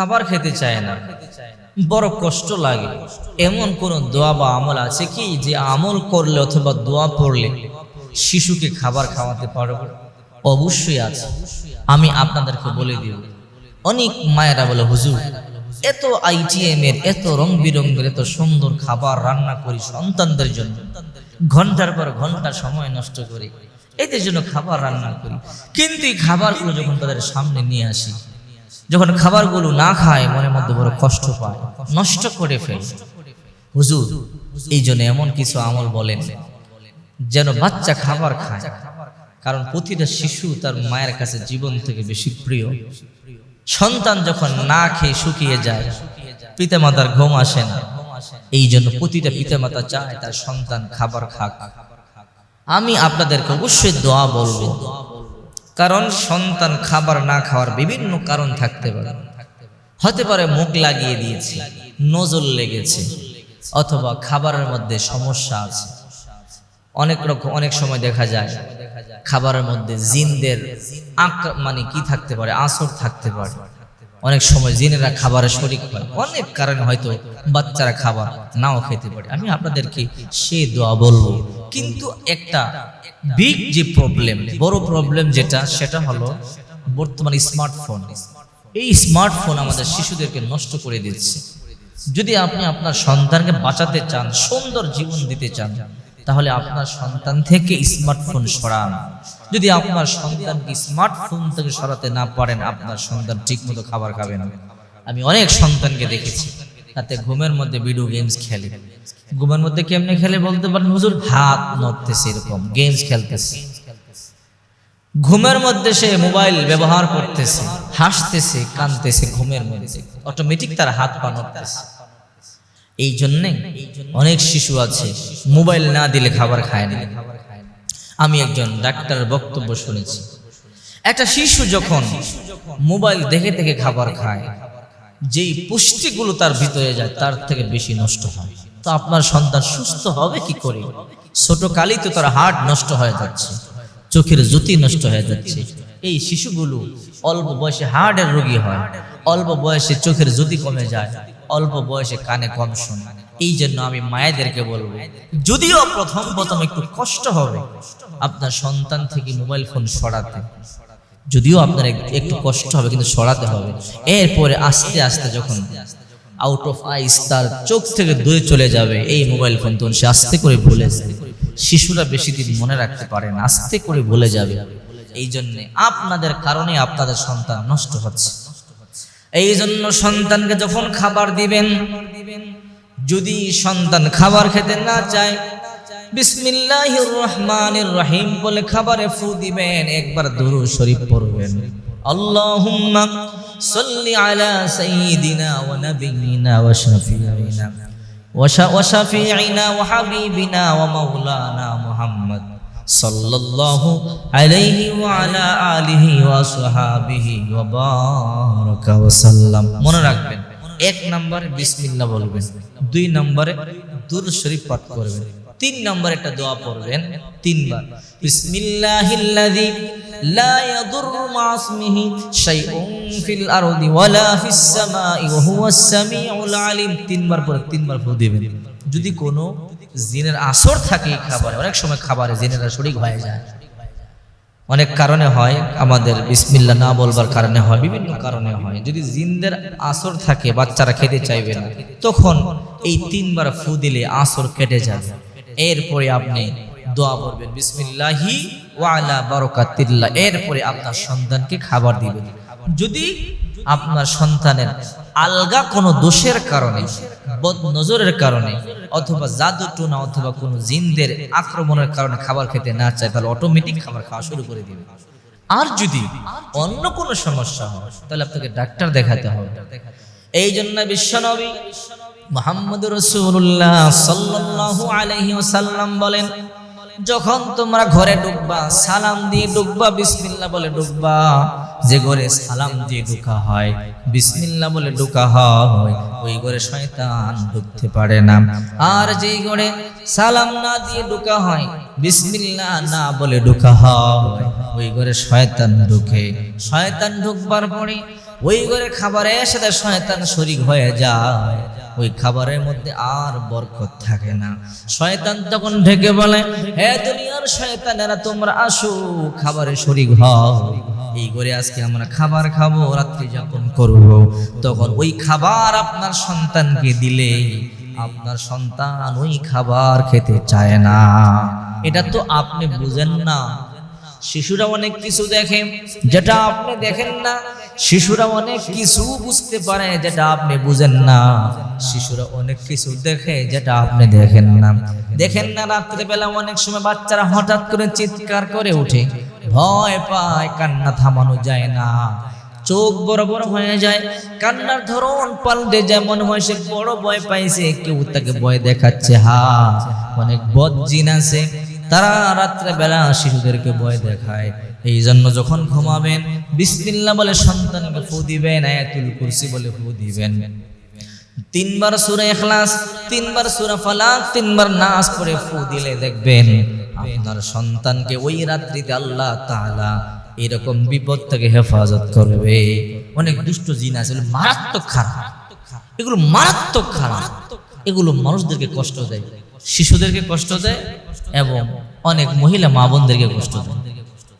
খাবার খেতে চায় না। বড় কষ্ট লাগে। এমন কোন দোয়া বা আমল আছে কি যে আমল করলে অথবা দোয়া পড়লে শিশুকে খাবার খাওয়াতে পারব? অবশ্যই আছে। আমি আপনাদেরকে বলে দিব অনেক মায়েরা বলে, হুজুর, এত আইটিএম এর, এত রং বিরঙ্গের এত সুন্দর খাবার রান্না করি সন্তানদের জন্য। ঘণ্টার পর ঘণ্টা সময় নষ্ট করি। এদের জন্য খাবার রান্না করি। কিন্তু এই খাবারগুলো যখন তাদের সামনে নিয়ে আসি যখন খাবারগুলো না খায়, মনের মধ্যে বড় কষ্ট পায়, নষ্ট করে ফেলে। হুজুর, এই জন্য এমন কিছু আমল বলেন যেন বাচ্চা খাবার খায়। কারণ প্রতিটা শিশু তার মায়ের কাছে জীবন থেকে বেশি প্রিয়। সন্তান যখন না খেয়ে শুকিয়ে যায়, পিতামাতার ঘুম আসে না। এই জন্য প্রতিটা পিতামাতা চায় তার সন্তান খাবার খাক। আমি আপনাদেরকে অবশ্যই দোয়া বলব। কারণ সন্তান খাবার না খাওয়ার বিভিন্ন কারণ থাকতে পারে। হতে পারে মুখ লাগিয়ে দিয়েছে, নজর লেগেছে, অথবা খাবারের মধ্যে সমস্যা আছে। অনেক রকম অনেক সময় দেখা যায়, খাবারের মধ্যে জিনদের মানে কি থাকতে পারে, আসর থাকতে পারে। অনেক সময় জিনেরা খাবারের শরিক হয়, অনেক কারণে হয়তো বাচ্চারা খাবার নাও খেতে পারে। আমি আপনাদেরকে সে দোয়া বলব। কিন্তু একটা বিগ যে প্রবলেম বড় প্রবলেম যেটা সেটা হলো বর্তমান স্মার্টফোন এই স্মার্টফোন আমাদের শিশুদেরকে নষ্ট করে দিচ্ছে। যদি আপনি আপনার সন্তানকে বাঁচাতে চান সুন্দর জীবন দিতে চান তাহলে আপনার সন্তান থেকে স্মার্টফোন সরান। যদি আপনার সন্তানকে স্মার্টফোন থেকে সরাতে না পারেন আপনার সন্তান ঠিকমতো খাবার খাবে না। আমি অনেক সন্তানকে দেখেছি। তাতে ঘুমের মধ্যে ভিডিও গেমস খেলে। ঘুমের মধ্যে কেমনে খেলে বলতে পারেন? হুজুর, হাত নড়তেছে এরকম গেমস খেলতেছে। ঘুমের মধ্যে সে মোবাইল ব্যবহার করতেছে, হাসতেছে, কানতেছে ঘুমের মধ্যে। অটোমেটিক তার হাত পা নড়তেছে। এই জন্যে অনেক শিশু আছে মোবাইল না দিলে খাবার খায় না। আমি একজন ডাক্তার বক্তব্য শুনেছি। একটা শিশু যখন মোবাইল দেখে দেখে খাবার খায় যেই পুষ্টিগুলো তার ভিতরে যায়, তার থেকে বেশি নষ্ট হয়। তো আপনার সন্তান সুস্থ হবে কি করে? ছোট কালেই তো তার হার্ট নষ্ট হয়ে যাচ্ছে, চোখের জ্যোতি নষ্ট হয়ে যাচ্ছে। এই শিশুগুলো অল্প বয়সে হার্টের রোগী হয়, অল্প বয়সে চোখের জ্যোতি কমে যায়, অল্প বয়সে কানে কম শোনে। এই জন্য আমি মায়েদেরকে বলব, যদিও প্রথম প্রথম একটু কষ্ট হবে, আপনার সন্তান থেকে মোবাইল ফোন সরাতে। যদিও আপনার একটু কষ্ট হবে, কিন্তু সরাতে হবে। এরপরে আস্তে আস্তে যখন আউট অফ আইস তার চোখ থেকে দূরে চলে যাবে, এই মোবাইল ফোন তখন সে আস্তে করে ভুলে যাবে। শিশুরা বেশি দিন মনে রাখতে পারে না, আস্তে করে ভুলে যাবে। এই জন্যে আপনাদের কারণে আপনাদের সন্তান নষ্ট হচ্ছে। এই জন্য সন্তানকে যখন খাবার দিবেন, যদি সন্তান খাবার খেতে না চায় বিসমিল্লাহির রহমানির রহিম বলে খাবারে ফু দিবেন, একবার দুরূদ শরীফ পড়বেন। আল্লাহুম্মা সাল্লি আলা সাইয়্যিদিনা ওয়া নাবিয়িনা ওয়া শাফিঈনা। ওয়া শাফিঈনা ওয়া হাবিবিনা ওয়া মাওলানা মুহাম্মদ সাল্লাল্লাহু আলাইহি ওয়া আলা আলিহি ওয়া সাহাবিহি ওয়া বারাকা ওয়া সাল্লাম। মনে রাখবেন, এক নম্বরে বিসমিল্লাহ বলবেন, দুই নম্বরে দুরূদ শরীফ পাঠ করবেন। তিন নম্বর একটা দোয়া পড়বেন, তিনবার। বিসমিল্লাহিল্লাযী লা ইয়াদুররু মা শাইউন ফিল আরদি ওয়ালা ফিস সামাই ওয়া হুয়াস সামিউল আলিম। তিনবার পরে তিনবার ফু দিবেন। যদি কোনো জিনের আসর থাকে খাবারে, অনেক সময় খাবারে জিনের শরীক হয়ে যায়। অনেক কারণে হয়, আমাদের বিসমিল্লা না বলবার কারণে হয়, বিভিন্ন কারণে হয়। যদি জিনদের আসর থাকে, বাচ্চারা খেতে চাইবে না, তখন এই তিনবার ফু দিলে আসর কেটে যাবে। এরপরে আপনি দোয়া করবেন, বিসমিল্লাহি ওয়ালা বারাকাতিল্লাহ। এরপরে আপনার সন্তানকে খাবার দিবেন। যদি আপনার সন্তানের আলগা কোনো দোষের কারণে বদ নজরের কারণে, অথবা জাদু টোনা অথবা কোনো জিনদের আক্রমণের কারণে খাবার খেতে না চায়, তাহলে অটোমেটিক খাবার খাওয়া শুরু করে দিবে আর যদি অন্য কোনো সমস্যা হয়, তাহলে আপনাকে ডাক্তার দেখাতে হবে। এই জন্য বিশ্বনবী মোহাম্মদ রসুল্লাহ সাল্লাল্লাহু বলেন, যখন তোমরা ঘরে ঢুকবা, সালাম দিয়ে ঢুকবা, বিসমিল্লাহ বলে ঢুকবা, যে ঘরে সালাম দিয়ে ঢুকা হয়, বিসমিল্লাহ বলে ঢুকা হয়, ওই ঘরে শয়তান ঢুকতে পারে না। আর যেই ঘরে সালাম না দিয়ে ঢুকা হয়, বিসমিল্লাহ না বলে ঢুকা হয়, ওই ঘরে শয়তান ঢুকে। শয়তান ঢুকবার পরে ওই ঘরে খাবারের সাথে শয়তান শরিক হয়ে যায়। ওই খাবারের মধ্যে আর বরকত থাকে না। শয়তান তখন ঢেকে বলে হে দুনিয়ার শয়তানেরা তোমরা আসো, খাবারে শরিক হও। এই করে আজকে আমরা খাবার খাব, রাত্রি যাপন করব। তখন ওই খাবার আপনার সন্তানকে দিলে, আপনার সন্তান ওই খাবার খেতে চায় না। এটা তো আপনি বুঝেন না। শিশুরা অনেক কিছু দেখে, যেটা আপনি দেখেন না শিশুরা অনেক কিছু বুঝতে পারে যেটা আপনি বুঝেন না। শিশুরা অনেক কিছু দেখে যেটা আপনি দেখেন না। দেখেন না, রাত্রেবেলা অনেক সময় বাচ্চারা হঠাৎ করে চিৎকার করে ওঠে। ভয় পায়, কান্না থামানো যায় না। চোখ বড় বড় হয়ে যায়। কান্নার ধরন পাল্টে যেমন হয়, সে বড় ভয় পাইছে কেউ তাকে ভয় দেখাচ্ছে। হা, অনেক বদজিন আছে। তারা রাত্রে বেলা শিশুদেরকে ভয় দেখায়। এই জন্য যখন ঘুমাবেন, বিসমিল্লাহ বলে সন্তানকে ফু দিবেন, আয়াতুল কুরসি বলে ফু দিবেন। তিনবার সুরে ইখলাস, তিনবার সূরা ফালাক, তিনবার নাস পড়ে ফু দিলে দেখবেন আপনার সন্তানকে ওই রাত্রিতে আল্লাহ তাআলা এরকম বিপদ থেকে হেফাজত করবে। অনেক দুষ্ট জিন আছে মারাত্মক খারাপ। এগুলো মারাত্মক খারাপ। এগুলো মানুষদেরকে কষ্ট দেয়। শিশুদেরকে কষ্ট দেয় এবং অনেক মহিলা মা বোনদেরকে কষ্ট দেয়।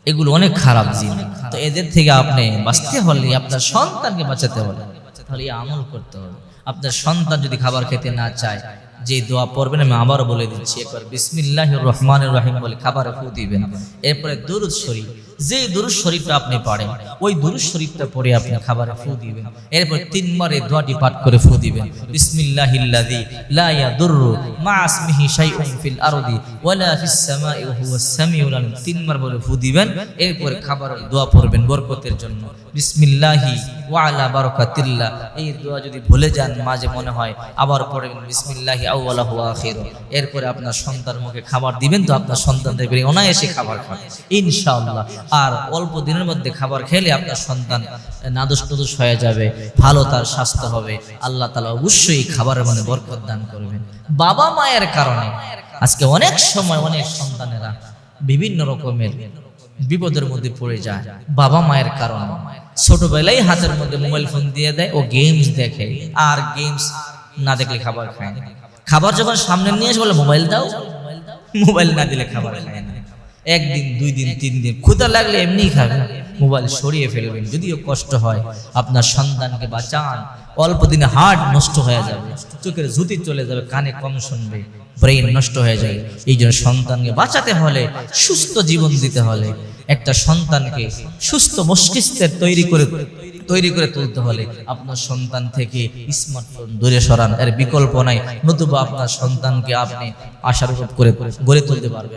এগুলো অনেক খারাপ জিন। তো এদের থেকে আপনি বাঁচতে হলে আপনার সন্তানকে বাঁচাতে হলে তাহলে আমল করতে হবে। আপনার সন্তান যদি খাবার খেতে না চায়, যে দোয়া পড়বেন, আমি আবারও বলে দিচ্ছি, একবার বিসমিল্লাহ রহমান রহিম বলে খাবারে ফু দিবেন। এরপরে দুরুদ শরীফ যে দুরুজ শরীফটা আপনি পড়েন, ওই দুরুজ শরীফটা পড়ে আপনি খাবারে ফু দিবেন। এরপর তিনবার এই দোয়াটি পাঠ করে ফু দিবেন। বিসমিল্লাহিল্লাযী লা ইয়াদুররু মা আসমিহি শাইউন ফিল আরদি ওয়ালা ফিস সামাই ওয়া হুয়াস সামিউল আলিম। তিনবার বলে ফু দিবেন, এরপর খাবার দোয়া পড়বেন বরকতের জন্য। বিসমিল্লাহি ওয়া আলা বারাকাতিল্লাহ। এই দোয়া যদি ভুলে যান, মাঝে মনে হয় আবার পড়বেন বিসমিল্লাহি আউয়ালাহু ওয়া আখিরু। এরপরে আপনার সন্তান মুখে খাবার দিবেন তো আপনার সন্তান দেখবেন অনায়াসে খাবার খাবে ইনশাআল্লাহ। আর অল্প দিনের মধ্যে খাবার খেলে আপনার সন্তান নাদুস নুদুস হয়ে যাবে, ভালো তার স্বাস্থ্য হবে। আল্লাহ তালা অবশ্যই খাবারের মধ্যে বরকত দান করবেন। বাবা মায়ের কারণে আজকে অনেক সময় অনেক সন্তানেরা বিভিন্ন রকমের বিপদের মধ্যে পড়ে যায়। বাবা মায়ের কারণে। ছোটবেলায় হাতের মধ্যে মোবাইল ফোন দিয়ে দেয় ও গেমস দেখে। আর গেমস না দেখলে খাবার খায় না। খাবার যখন সামনে নিয়ে এসে বলে, মোবাইল দাও। মোবাইল না দিলে খাবার খায় না। একদিন, দুই দিন, তিন দিন ক্ষুদা লাগলে এমনি খাবে। মোবাইল সরিয়ে ফেলবেন, যদিও কষ্ট হয়, আপনার সন্তানকে বাঁচান। অল্প দিনে হার্ট নষ্ট হয়ে যাবে, চোখের ঝুতি চলে যাবে, কানে কম শুনবে। ব্রেন নষ্ট হয়ে যায়। এই জন্য সন্তানকে বাঁচাতে হলে, সুস্থ জীবন দিতে হলে, একটা সন্তানকে সুস্থ মস্তিষ্কের তৈরি করে তৈরি করে তুলতে হলে আপনার সন্তান থেকে স্মার্টফোন দূরে সরান। এর বিকল্প নাই। নতুবা আপনার সন্তানকে আপনি আশার করে গড়ে তুলতে পারবেন।